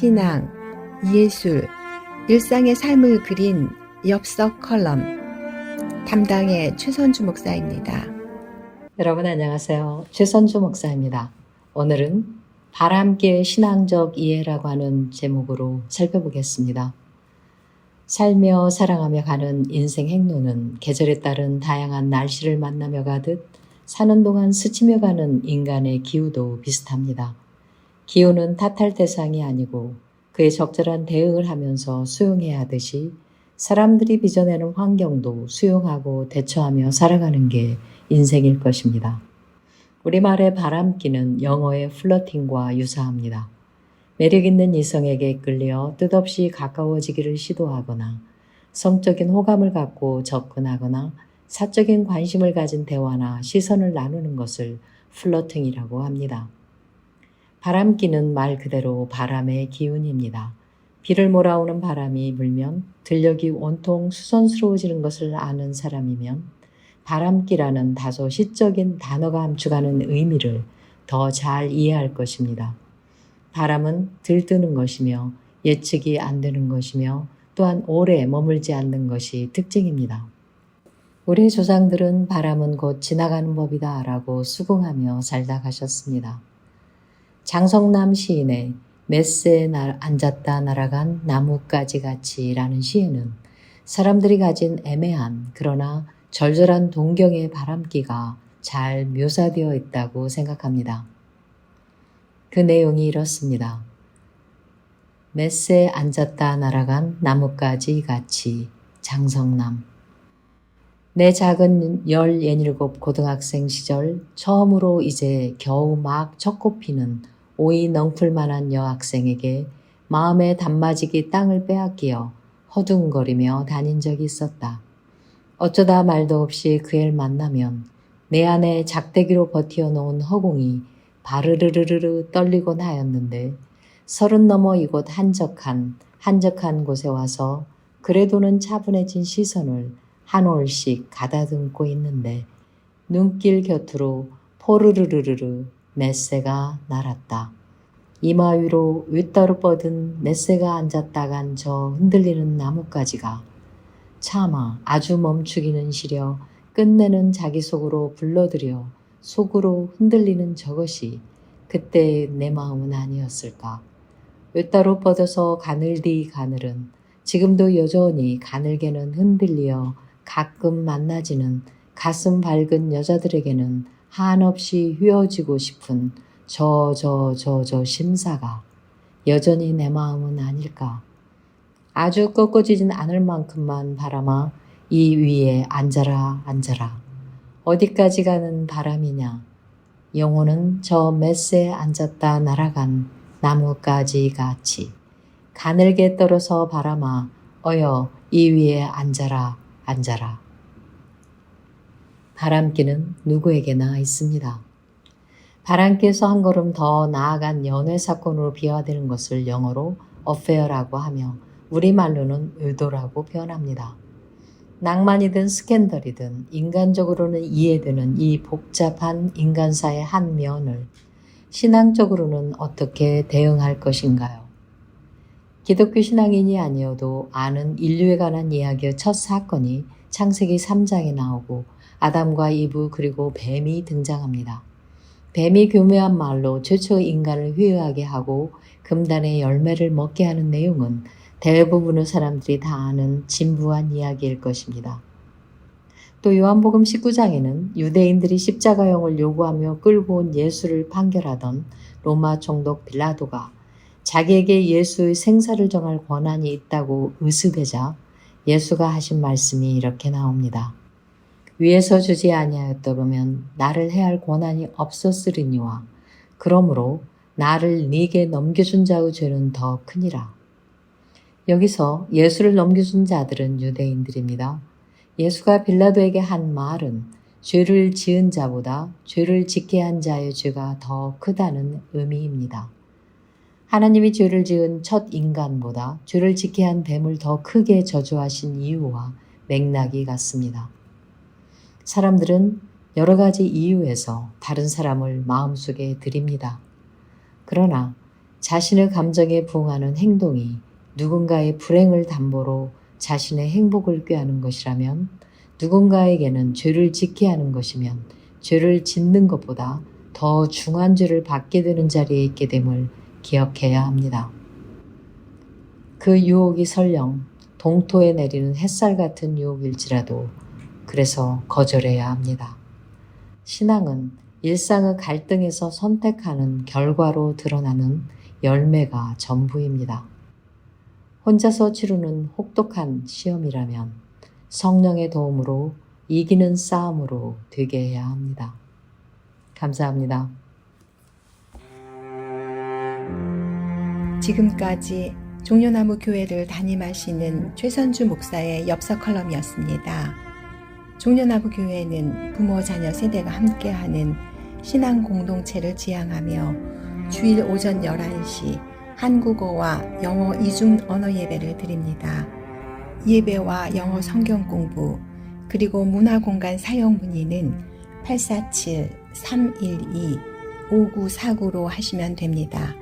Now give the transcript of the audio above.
신앙, 예술, 일상의 삶을 그린 엽석 컬럼 담당의 최선주 목사입니다. 여러분 안녕하세요. 최선주 목사입니다. 오늘은 바람기의 신앙적 이해라고 하는 제목으로 살펴보겠습니다. 살며 사랑하며 가는 인생 행로는 계절에 따른 다양한 날씨를 만나며 가듯 사는 동안 스치며 가는 인간의 기후도 비슷합니다. 기후는 탓할 대상이 아니고 그에 적절한 대응을 하면서 수용해야 하듯이 사람들이 빚어내는 환경도 수용하고 대처하며 살아가는 게 인생일 것입니다. 우리말의 바람기는 영어의 플러팅과 유사합니다. 매력 있는 이성에게 끌려 뜻없이 가까워지기를 시도하거나 성적인 호감을 갖고 접근하거나 사적인 관심을 가진 대화나 시선을 나누는 것을 플러팅이라고 합니다. 바람기는 말 그대로 바람의 기운입니다. 비를 몰아오는 바람이 불면 들녘이 온통 수선스러워지는 것을 아는 사람이면 바람기라는 다소 시적인 단어가 함축하는 의미를 더 잘 이해할 것입니다. 바람은 들뜨는 것이며 예측이 안 되는 것이며 또한 오래 머물지 않는 것이 특징입니다. 우리 조상들은 바람은 곧 지나가는 법이다 라고 수긍하며 살다 가셨습니다. 장성남 시인의 메스에 앉았다 날아간 나뭇가지 같이라는 시에는 사람들이 가진 애매한 그러나 절절한 동경의 바람기가 잘 묘사되어 있다고 생각합니다. 그 내용이 이렇습니다. 메스에 앉았다 날아간 나뭇가지 같이 장성남 내 작은 열예닐곱 고등학생 시절 처음으로 이제 겨우 막첫 피는 오이 넝풀만한 여학생에게 마음의 단마지기 땅을 빼앗기어 허둥거리며 다닌 적이 있었다. 어쩌다 말도 없이 그 애를 만나면 내 안에 작대기로 버티어 놓은 허공이 바르르르르 떨리곤 하였는데 서른 넘어 이곳 한적한 한적한 곳에 와서 그래도는 차분해진 시선을 한 올씩 가다듬고 있는데 눈길 곁으로 포르르르르르 메세가 날았다. 이마 위로 윗다루 뻗은 메세가 앉았다 간 저 흔들리는 나뭇가지가 차마 아주 멈추기는 시려 끝내는 자기 속으로 불러들여 속으로 흔들리는 저것이 그때의 내 마음은 아니었을까. 윗다루 뻗어서 가늘디 가늘은 지금도 여전히 가늘게는 흔들리어 가끔 만나지는 가슴 밝은 여자들에게는 한없이 휘어지고 싶은 저, 저, 저, 저 심사가 여전히 내 마음은 아닐까. 아주 꺾어지진 않을 만큼만 바람아 이 위에 앉아라, 앉아라. 어디까지 가는 바람이냐. 영혼은 저 메스에 앉았다 날아간 나뭇가지 같이 가늘게 떨어서 바람아 어여 이 위에 앉아라, 앉아라. 바람기는 누구에게나 있습니다. 바람기에서 한 걸음 더 나아간 연애 사건으로 비화되는 것을 영어로 어페어라고 하며 우리말로는 의도라고 표현합니다. 낭만이든 스캔들이든 인간적으로는 이해되는 이 복잡한 인간사의 한 면을 신앙적으로는 어떻게 대응할 것인가요? 기독교 신앙인이 아니어도 아는 인류에 관한 이야기의 첫 사건이 창세기 3장에 나오고 아담과 이브 그리고 뱀이 등장합니다. 뱀이 교묘한 말로 최초 인간을 회유하게 하고 금단의 열매를 먹게 하는 내용은 대부분의 사람들이 다 아는 진부한 이야기일 것입니다. 또 요한복음 19장에는 유대인들이 십자가형을 요구하며 끌고 온 예수를 판결하던 로마 총독 빌라도가 자기에게 예수의 생사를 정할 권한이 있다고 의습하자 예수가 하신 말씀이 이렇게 나옵니다. 위에서 주지 아니하였더라면 나를 해할 권한이 없었으리니와 그러므로 나를 네게 넘겨준 자의 죄는 더 크니라. 여기서 예수를 넘겨준 자들은 유대인들입니다. 예수가 빌라도에게 한 말은 죄를 지은 자보다 죄를 짓게 한 자의 죄가 더 크다는 의미입니다. 하나님이 죄를 지은 첫 인간보다 죄를 짓게 한 뱀을 더 크게 저주하신 이유와 맥락이 같습니다. 사람들은 여러 가지 이유에서 다른 사람을 마음속에 드립니다. 그러나 자신의 감정에 부응하는 행동이 누군가의 불행을 담보로 자신의 행복을 꾀하는 것이라면 누군가에게는 죄를 짓게 하는 것이면 죄를 짓는 것보다 더 중한 죄를 받게 되는 자리에 있게 됨을 기억해야 합니다. 그 유혹이 설령 동토에 내리는 햇살 같은 유혹일지라도 그래서 거절해야 합니다. 신앙은 일상의 갈등에서 선택하는 결과로 드러나는 열매가 전부입니다. 혼자서 치르는 혹독한 시험이라면 성령의 도움으로 이기는 싸움으로 되게 해야 합니다. 감사합니다. 지금까지 종려나무 교회를 담임하시는 최선주 목사의 엽서 컬럼이었습니다. 종려나무 교회는 부모 자녀 세대가 함께하는 신앙 공동체를 지향하며 주일 오전 11시 한국어와 영어 이중 언어 예배를 드립니다. 예배와 영어 성경 공부 그리고 문화 공간 사용 문의는 847-312-5949로 하시면 됩니다.